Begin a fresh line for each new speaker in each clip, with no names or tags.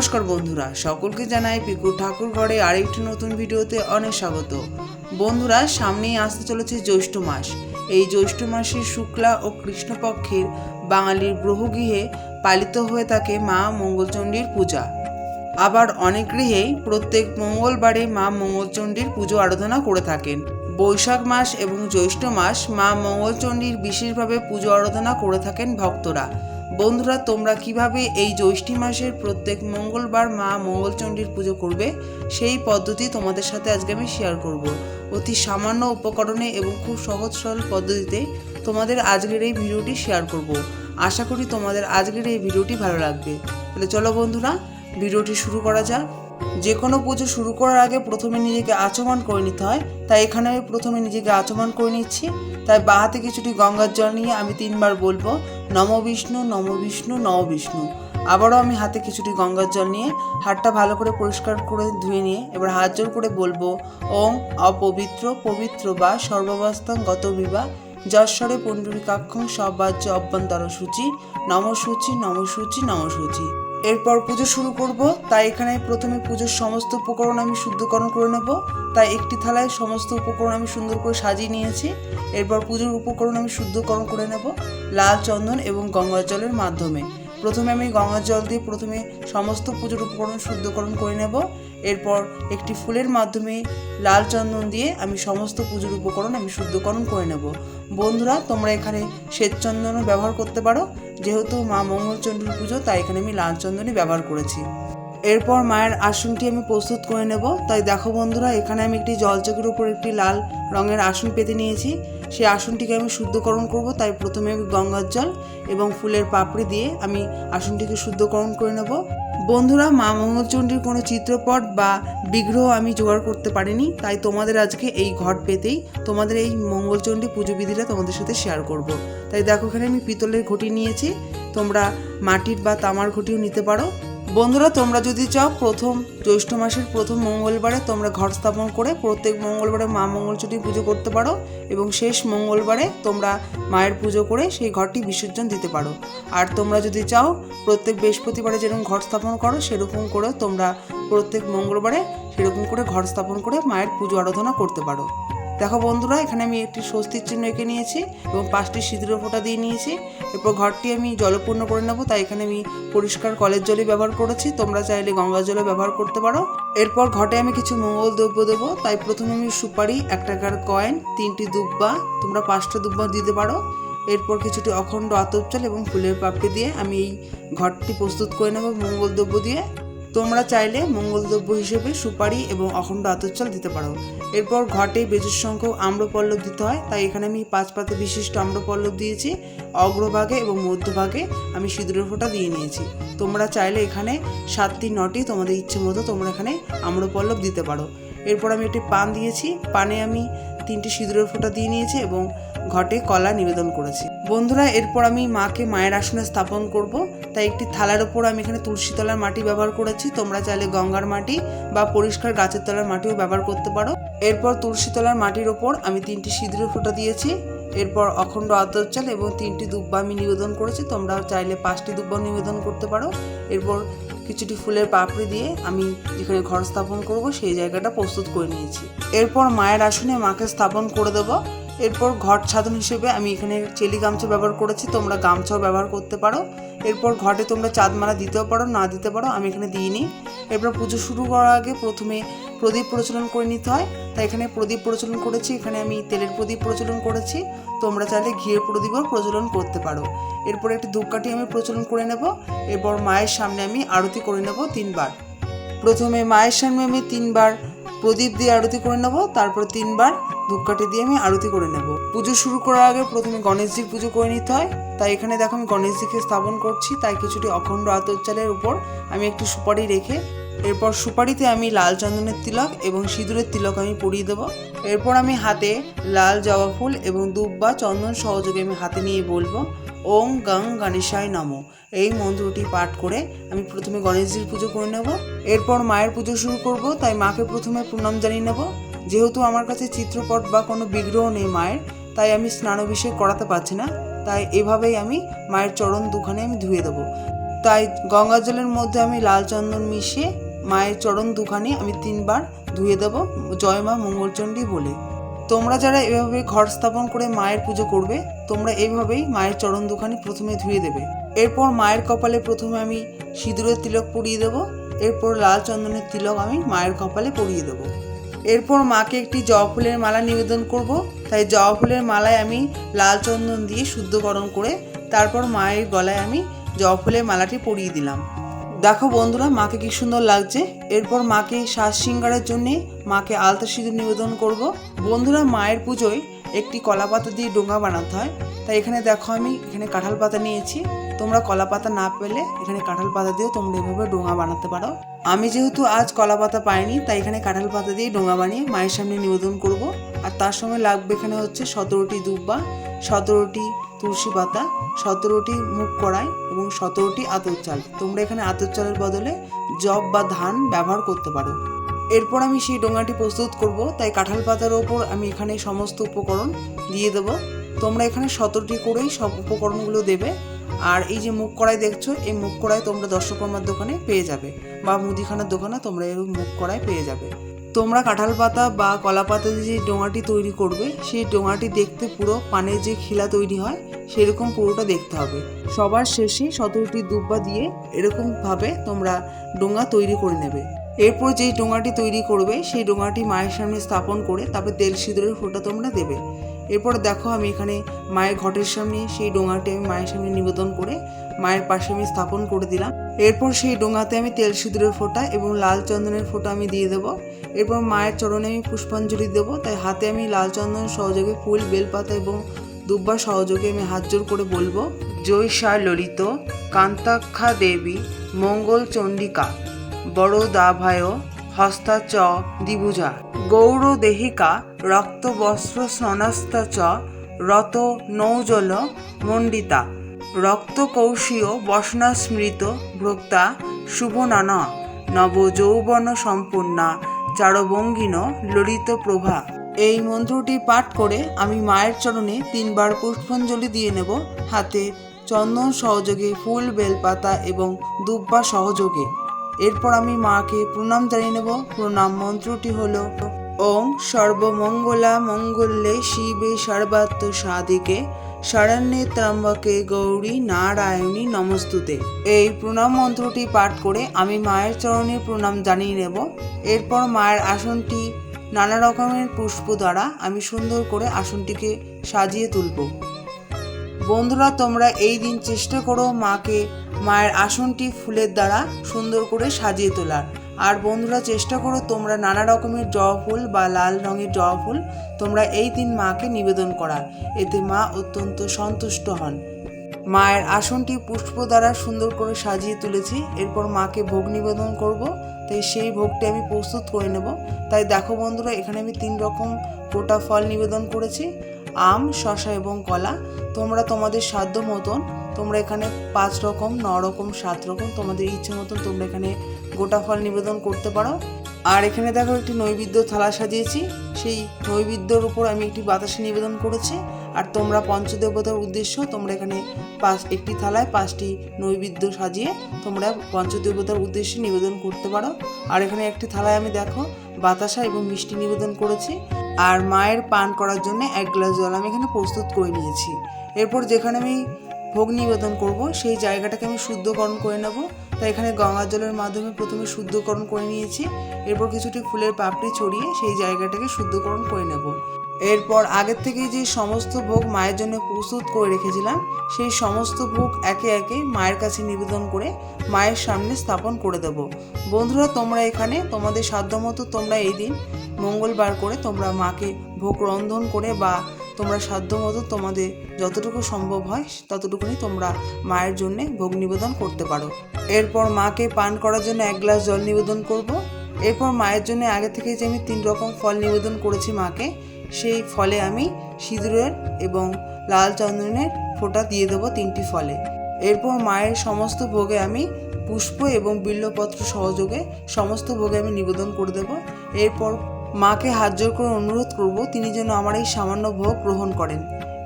নমস্কার বন্ধুরা, সকলকে জানাই পিকুর ঠাকুর ঘরে আরেকটি নতুন ভিডিওতে অনেক স্বাগত। বন্ধুরা, সামনেই আসতে চলেছে জ্যৈষ্ঠ মাস। এই জ্যৈষ্ঠ মাসের শুক্লা ও কৃষ্ণপক্ষের বাঙালির গ্রহগৃহে পালিত হয়ে থাকে মা মঙ্গলচণ্ডীর পূজা। আবার অনেক গৃহেই প্রত্যেক মঙ্গলবারে মা মঙ্গলচণ্ডীর পুজো আরাধনা করে থাকেন। বৈশাখ মাস এবং জ্যৈষ্ঠ মাস মা মঙ্গলচণ্ডীর বিশেষভাবে পুজো আরাধনা করে থাকেন ভক্তরা। বন্ধুরা, তোমরা কীভাবে এই জ্যৈষ্ঠী মাসের প্রত্যেক মঙ্গলবার মা মঙ্গলচণ্ডীর পুজো করবে? সেই পদ্ধতি তোমাদের সাথে আজকে আমি শেয়ার করব। অতি সামান্য উপকরণে এবং খুব সহজ সরল পদ্ধতিতে তোমাদের আজকের এই ভিডিওটি শেয়ার করব। আশা করি তোমাদের আজকের এই ভিডিওটি ভালো লাগবে। তাহলে চলো বন্ধুরা, ভিডিওটি শুরু করা যাক। যে কোনো পুজো শুরু করার আগে প্রথমে নিজেকে আচমন করে নিতে হয়। তাই এখানে আমি প্রথমে নিজেকে আচমন করে নিচ্ছি। তাই বাঁ হাতে কিছুটি গঙ্গার জল নিয়ে আমি তিনবার বলব, নম বিষ্ণু নম বিষ্ণু নম বিষ্ণু। আবারও আমি হাতে কিছুটি গঙ্গার জল নিয়ে হাতটা ভালো করে পরিষ্কার করে ধুয়ে নিয়ে এবার হাত জোর করে বলব, ওম অপবিত্র পবিত্র বা সর্ববাস্তাং গত বিবাহ যশ্বরে পুণ্ডরিকাক্ষং সবাজ্য অভ্যন্তর সূচি নম সূচি নম সূচি নম সূচি এরপর পুজো শুরু করব, তাই এখানে প্রথমে পুজোর সমস্ত উপকরণ আমি শুদ্ধকরণ করে নেব। তাই একটি থালায় সমস্ত উপকরণ আমি সুন্দর করে সাজিয়ে নিয়েছি। এরপর পুজোর উপকরণ আমি শুদ্ধকরণ করে নেব লাল চন্দন এবং গঙ্গা জলের মাধ্যমে। প্রথমে আমি গঙ্গার জল দিয়ে প্রথমে সমস্ত পুজোর উপকরণ শুদ্ধকরণ করে নেব। এরপর একটি ফুলের মাধ্যমে লাল চন্দন দিয়ে আমি সমস্ত পুজোর উপকরণ আমি শুদ্ধকরণ করে নেব। বন্ধুরা, তোমরা এখানে শ্বেত চন্দনও ব্যবহার করতে পারো। যেহেতু মা মঙ্গলচণ্ডীর পুজো, তাই এখানে আমি লাল চন্দনই ব্যবহার করেছি। এরপর মায়ের আসনটি আমি প্রস্তুত করে নেব। তাই দেখো বন্ধুরা, এখানে আমি একটি জলচকের উপর একটি লাল রঙের আসন পেতে নিয়েছি। সেই আসনটিকে আমি শুদ্ধকরণ করব, তাই প্রথমে আমি গঙ্গার জল এবং ফুলের পাপড়ি দিয়ে আমি আসনটিকে শুদ্ধকরণ করে নেব। বন্ধুরা মা মঙ্গলচণ্ডীর কোনো চিত্রপট বা বিগ্রহ আমি জোগাড় করতে পারিনি, তাই তোমাদের আজকে এই ঘট পেতেই তোমাদের এই মঙ্গলচণ্ডী পুজো বিধিটা তোমাদের সাথে শেয়ার করব। তাই দেখো, এখানে আমি পিতলের ঘটি নিয়েছি, তোমরা মাটির বা তামার ঘটিও নিতে পারো বন্ধুরা, তোমরা যদি চাও প্রথম জ্যৈষ্ঠ মাসের প্রথম মঙ্গলবারে তোমরা ঘর স্থাপন করে প্রত্যেক মঙ্গলবারে মা মঙ্গলচণ্ডী পুজো করতে পারো এবং শেষ মঙ্গলবারে তোমরা মায়ের পুজো করে সেই ঘরটি বিসর্জন দিতে পারো। আর তোমরা যদি চাও প্রত্যেক বৃহস্পতিবারে যেরকম ঘর স্থাপন করো, সেরকম করে তোমরা প্রত্যেক মঙ্গলবারে সেরকম করে ঘর স্থাপন করে মায়ের পুজো আরাধনা করতে পারো। দেখো বন্ধুরা, এখানে আমি একটি স্বস্তির চিহ্ন এঁকে নিয়েছি এবং পাঁচটি সিঁদুর ফোঁটা দিয়ে নিয়েছি। এরপর ঘরটি আমি জলপূর্ণ করে নেব, তাই এখানে আমি পরিষ্কার কলের জলই ব্যবহার করেছি। তোমরা চাইলে গঙ্গা জলও ব্যবহার করতে পারো। এরপর ঘটে আমি কিছু মঙ্গল দ্রব্য দেবো, তাই প্রথমে আমি সুপারি, এক টাকার কয়েন, তিনটি দুব্বা, তোমরা পাঁচটা দুব্বা দিতে পারো। এরপর কিছুটি অখণ্ড আতপ চাল এবং ফুলের পাপড়ি দিয়ে আমি এই ঘরটি প্রস্তুত করে নেব মঙ্গল দ্রব্য দিয়ে। তোমরা চাইলে মঙ্গলদ্রব্য হিসেবে সুপারি এবং অখণ্ড আতর দিতে পারো। এরপর ঘটে বেজুর সংখ্যক আম্রপল্লব দিতে হয়, তাই এখানে আমি পাঁচ পাতা বিশিষ্ট আম্রপল্লব দিয়েছি। অগ্রভাগে এবং মধ্যভাগে আমি সিঁদুরের ফোঁটা দিয়ে নিয়েছি। তোমরা চাইলে এখানে সাতটি, নটি তোমাদের ইচ্ছে মতো তোমরা এখানে আম্রপল্লব দিতে পারো। এরপর আমি একটি পান দিয়েছি। পানে আমি তিনটি সিঁদুরের ফোঁটা দিয়ে নিয়েছি এবং ঘটে কলা নিবেদন করেছি। বন্ধুরা, এরপর আমি মাকে মায়ের আসনে স্থাপন করব। তাই একটি থালার ওপর আমি এখানে তুলসী তলার মাটি ব্যবহার করেছি। তোমরা চাইলে গঙ্গার মাটি বা পরিষ্কার গাছের তলার মাটিও ব্যবহার করতে পারো। এরপর তুলসী তলার মাটির ওপর আমি তিনটি সিঁদুরের ফোঁটা দিয়েছি। এরপর অখণ্ড আতর চাল এবং তিনটি দুব্বা আমি নিবেদন করেছি। তোমরা চাইলে পাঁচটি দুব্বা নিবেদন করতে পারো। এরপর কিছুটি ফুলের পাপড়ি দিয়ে আমি যেখানে ঘর স্থাপন করব, সেই জায়গাটা প্রস্তুত করে নিয়েছি। এরপর মায়ের আসনে মাকে স্থাপন করে দেবো। এরপর ঘট সাধন হিসেবে আমি এখানে চেলি গামছা ব্যবহার করেছি, তোমরা গামছাও ব্যবহার করতে পারো। এরপর ঘটে তোমরা চাঁদ চাঁদমালা দিতেও পারো, না দিতে পারো, আমি এখানে দিইনি। এরপর পুজো শুরু করার আগে প্রথমে প্রদীপ প্রচলন করে নিতে হয়। তাই এখানে প্রদীপ প্রচলন করেছি, এখানে আমি তেলের প্রদীপ প্রচলন করেছি। তোমরা চাইলে ঘিয়ের প্রদীপও প্রচলন করতে পারো। এরপর একটি ধূপকাঠি আমি প্রচলন করে নেব। এরপর মায়ের সামনে আমি আরতি করে নেব তিনবার। প্রথমে মায়ের সামনে আমি তিনবার প্রদীপ দিয়ে আরতি করে নেব, তারপর তিনবার ধূপকাঠি দিয়ে আমি আরতি করে নেব। পুজো শুরু করার আগে প্রথমে গণেশজির পুজো করে নিতে হয়। তাই এখানে দেখো আমি গণেশজিকে স্থাপন করছি, তাই কিছুটি অখণ্ড আতর উপর আমি একটি সুপারি রেখে, এরপর সুপারিতে আমি লাল চন্দনের তিলক এবং সিঁদুরের তিলক আমি পরিয়ে দেবো। এরপর আমি হাতে লাল জবা ফুল এবং দুব বা চন্দন সহযোগে আমি হাতে নিয়ে বলব ওং গং গণেশায় নমো। এই মন্ত্রটি পাঠ করে আমি প্রথমে গণেশজির পুজো করে নেব। এরপর মায়ের পুজো শুরু করব, তাই মাকে প্রথমে প্রণাম জানিয়ে নেব। যেহেতু আমার কাছে চিত্রপট বা কোনো বিগ্রহ নেই মায়ের, তাই আমি স্নান স্নানাভিষেক করাতে পারছি না, তাই এভাবেই আমি মায়ের চরণ দুখানে আমি ধুয়ে দেবো। তাই গঙ্গা জলের মধ্যে আমি লাল চন্দন মিশিয়ে মায়ের চরণ দুখানি আমি তিনবার ধুয়ে দেব, জয় মা মঙ্গলচণ্ডী বলে। তোমরা যারা এভাবে ঘর স্থাপন করে মায়ের পুজো করবে, তোমরা এইভাবেই মায়ের চরণ দুখানি প্রথমে ধুয়ে দেবে। এরপর মায়ের কপালে প্রথমে আমি সিঁদুরের তিলক পরিয়ে দেব, এরপর লাল চন্দনের তিলক আমি মায়ের কপালে পরিয়ে দেব। এরপর মাকে একটি জবা ফুলের মালা নিবেদন করব। তাই জবা ফুলের মালায় আমি লাল চন্দন দিয়ে শুদ্ধকরণ করে তারপর মায়ের গলায় আমি জবা ফুলের মালাটি পরিয়ে দিলাম। দেখো বন্ধুরা, মাকে কি সুন্দর লাগছে। এরপর মাকে শ্বাস সিঙ্গারের জন্যে মাকে আলতা সিঁদুর নিবেদন করব। বন্ধুরা, মায়ের পুজোয় একটি কলা পাতা দিয়ে ডোঙা বানাতে হয়। তাই এখানে দেখো আমি এখানে কাঁঠাল পাতা নিয়েছি। তোমরা কলা পাতা না পেলে এখানে কাঁঠাল পাতা দিয়েও তোমরা এভাবে ডোঙা বানাতে পারো। আমি যেহেতু আজ কলা পাতা পাইনি, তাই এখানে কাঁঠাল পাতা দিয়ে ডোঙা বানিয়ে মায়ের সামনে নিবেদন করব। আর তার সঙ্গে লাগবে এখানে হচ্ছে সতেরোটি দুব্বা, সতেরোটি তুলসী পাতা, সতেরোটি মুখ কড়াই এবং সতেরোটি আতর চাল। তোমরা এখানে আতর চালের বদলে জব বা ধান ব্যবহার করতে পারো। এরপর আমি সেই ডোঙাটি প্রস্তুত করব, তাই কাঁঠাল পাতার ওপর আমি এখানে সমস্ত উপকরণ দিয়ে দেবো। তোমরা এখানে সতেরোটি করেই সব উপকরণগুলো দেবে। আর এই যে মুখ কড়াই দেখছ, এই মুখ কড়াই তোমরা দর্শকর্মার দোকানে পেয়ে যাবে বা মুদিখানার দোকানে তোমরা এর মুখ কড়াই পেয়ে যাবে। তোমরা কাঁঠাল পাতা বা কলা পাতা যে ডোঙাটি তৈরি করবে, সেই ডোঙাটি দেখতে পুরো পানের যে খিলা তৈরি হয়, সেরকম পুরোটা দেখতে হবে। সবার শেষে সতেরোটি দুব্বা দিয়ে এরকমভাবে তোমরা ডোঙা তৈরি করে নেবে। এরপর যেই ডোঙাটি তৈরি করবে, সেই ডোঙাটি মায়ের সামনে স্থাপন করে তারপর তেল সিঁদুরের ফোঁটা তোমরা দেবে। এরপর দেখো আমি এখানে মায়ের ঘটের সামনে, সেই ডোঙাটি আমি মায়ের সামনে নিবেদন করে মায়ের পাশে আমি স্থাপন করে দিলাম। এরপর সেই ডোঙাতে আমি তেল সিঁদুরের ফোঁটা এবং লাল চন্দনের ফোঁটা আমি দিয়ে দেবো। এরপর মায়ের চরণে আমি পুষ্পাঞ্জলি দেবো, তাই হাতে আমি লাল চন্দন সহযোগে ফুল, বেলপাতা এবং দুব্বা সহযোগে আমি হাত জোর করে বলব, জয় সা ললিত, কান্তাক্ষা দেবী, মঙ্গল চণ্ডিকা বড় দাভায় হস্তা চ গৌর দেহিকা রক্ত বস্ত্র স্ননাস্তা চ রত নৌজল মণ্ডিতা। রক্ত কৌশীয় বসনা স্মৃত ভ্রক্তা শুভনানা নব যৌবন সম্পূর্ণা চারবঙ্গিন ললিত প্রভা। এই মন্ত্রটি পাঠ করে আমি মায়ের চরণে তিনবার পুষ্পাঞ্জলি দিয়ে নেব হাতে। চন্দন সহযোগে ফুল, বেলপাতা এবং দুব্বা সহযোগে। এরপর আমি মাকে প্রণাম জানিয়ে নেব। প্রণাম মন্ত্রটি হলো ওং সর্বমঙ্গলা মঙ্গলে শিবে সর্বাত্ম সাধিকে শরণ্যে ত্রম্বকে গৌরী নারায়ণী নমস্তুতে। এই প্রণাম মন্ত্রটি পাঠ করে আমি মায়ের চরণে প্রণাম জানিয়ে নেব। এরপর মায়ের আসনটি নানা রকমের পুষ্প দ্বারা আমি সুন্দর করে আসনটিকে সাজিয়ে তুলব। বন্ধুরা, তোমরা এই দিন চেষ্টা করো মাকে মায়ের আসনটি ফুলের দ্বারা সুন্দর করে সাজিয়ে তোলার। আর বন্ধুরা, চেষ্টা করো তোমরা নানা রকমের জবা ফুল বা লাল রঙের জবা ফুল তোমরা এই দিন মাকে নিবেদন করার। এতে মা অত্যন্ত সন্তুষ্ট হন। মায়ের আসনটি পুষ্প দ্বারা সুন্দর করে সাজিয়ে তুলেছি। এরপর মাকে ভোগ নিবেদন করব। তাই সেই ভোগটি আমি প্রস্তুত করে নেব। তাই দেখো বন্ধুরা, এখানে আমি তিন রকম গোটা ফল নিবেদন করেছি। আম শশা এবং কলা। তোমরা তোমাদের সাধ্য মতন তোমরা এখানে পাঁচ রকম, ন রকম, সাত রকম, তোমাদের ইচ্ছে মতন তোমরা এখানে গোটা ফল নিবেদন করতে পারো। আর এখানে দেখো একটি নৈবেদ্য থালা সাজিয়েছি। সেই নৈবেদ্যর উপর আমি একটি বাতাসে নিবেদন করেছি। আর তোমরা পঞ্চদেবতার উদ্দেশ্য তোমরা এখানে পাঁচ, একটি থালায় পাঁচটি নৈবেদ্য সাজিয়ে তোমরা পঞ্চদেবতার উদ্দেশ্যে নিবেদন করতে পারো। আর এখানে একটি থালায় আমি দেখো বাতাসা এবং মিষ্টি নিবেদন করেছি। আর মায়ের পান করার জন্য এক গ্লাস জল আমি এখানে প্রস্তুত করে নিয়েছি। এরপর যেখানে আমি ভোগ নিবেদন করব। সেই জায়গাটাকে আমি শুদ্ধকরণ করে নেব। তাই এখানে গঙ্গা জলের মাধ্যমে প্রথমে শুদ্ধকরণ করে নিয়েছি। এরপর কিছুটি ফুলের পাপড়ি ছড়িয়ে সেই জায়গাটাকে শুদ্ধকরণ করে নেব। এরপর আগের থেকে যে সমস্ত ভোগ মায়ের জন্য প্রস্তুত করে রেখেছিলাম, সেই সমস্ত ভোগ একে একে মায়ের কাছে নিবেদন করে মায়ের সামনে স্থাপন করে দেব। বন্ধুরা, তোমরা এখানে, তোমাদের সাধ্যমতো তোমরা এই দিন মঙ্গলবার করে তোমরা মাকে ভোগ রন্ধন করে বা তোমরা সাধ্যমতো তোমাদের যতটুকু সম্ভব হয়, ততটুকুনি তোমরা মায়ের জন্য ভোগ নিবেদন করতে পারো। এরপর মাকে পান করার জন্য এক গ্লাস জল নিবেদন করব। এরপর মায়ের জন্য আগে থেকে যে আমি তিন রকম ফল নিবেদন করেছি মাকে, সেই ফলে আমি সিঁদুরের এবং লাল চন্দনের ফোঁটা দিয়ে দেবো তিনটি ফলে। এরপর মায়ের সমস্ত ভোগে আমি পুষ্প এবং বিল্লপত্র সহযোগে সমস্ত ভোগে আমি নিবেদন করে দেব। এরপর মাকে হাত জোর করে অনুরোধ করব তিনি যেন আমার এই সামান্য ভোগ গ্রহণ করেন।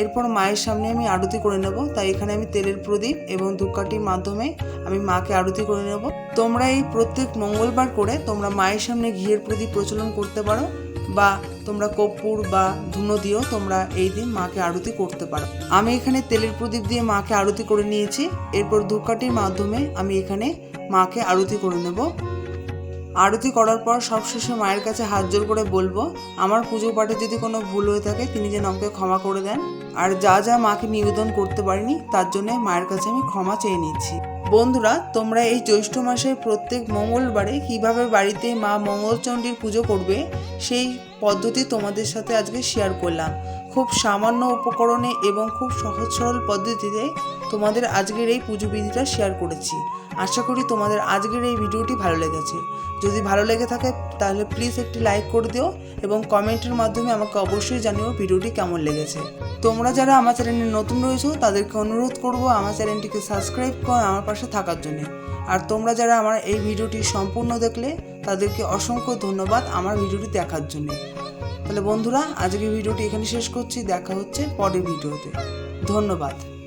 এরপর মায়ের সামনে আমি আরতি করে নেব, তাই এখানে আমি তেলের প্রদীপ এবং ধূপকাঠির মাধ্যমে আমি মাকে আরতি করে নেব। তোমরা এই প্রত্যেক মঙ্গলবার করে তোমরা মায়ের সামনে ঘিয়ের প্রদীপ প্রচলন করতে পারো বা তোমরা কর্পূর বা ধুনো দিয়েও তোমরা এই দিন মাকে আরতি করতে পারো। আমি এখানে তেলের প্রদীপ দিয়ে মাকে আরতি করে নিয়েছি। এরপর ধূপকাঠির মাধ্যমে আমি এখানে মাকে আরতি করে নেব। আরতি করার পর সবশেষে মায়ের কাছে হাত জোর করে বলব, আমার পুজো পাঠে যদি কোনো ভুল হয়ে থাকে, তিনি যেন আমাকে ক্ষমা করে দেন। আর যা যা মাকে নিবেদন করতে পারিনি, তার জন্য মায়ের কাছে আমি ক্ষমা চেয়ে নিচ্ছি। বন্ধুরা, তোমরা এই জ্যৈষ্ঠ মাসের প্রত্যেক মঙ্গলবারে কীভাবে বাড়িতে মা মঙ্গলচণ্ডীর পুজো করবে, সেই পদ্ধতি তোমাদের সাথে আজকে শেয়ার করলাম। খুব সামান্য উপকরণে এবং খুব সহজ সরল পদ্ধতিতে তোমাদের আজকের এই পুজো বিধিটা শেয়ার করেছি। আশা করি তোমাদের আজকের এই ভিডিওটি ভালো লেগেছে। যদি ভালো লেগে থাকে, তাহলে প্লিজ একটি লাইক করে দিও এবং কমেন্টের মাধ্যমে আমাকে অবশ্যই জানিও ভিডিওটি কেমন লেগেছে। তোমরা যারা আমার চ্যানেলে নতুন রয়েছো, তাদেরকে অনুরোধ করব আমার চ্যানেলটিকে সাবস্ক্রাইব করে আমার পাশে থাকার জন্য। আর তোমরা যারা আমার এই ভিডিওটি সম্পূর্ণ দেখলে, তাদেরকে অসংখ্য ধন্যবাদ আমার ভিডিওটি দেখার জন্য। তাহলে বন্ধুরা, আজকের ভিডিওটি এখানে শেষ করছি। দেখা হচ্ছে পরের ভিডিওতে। ধন্যবাদ।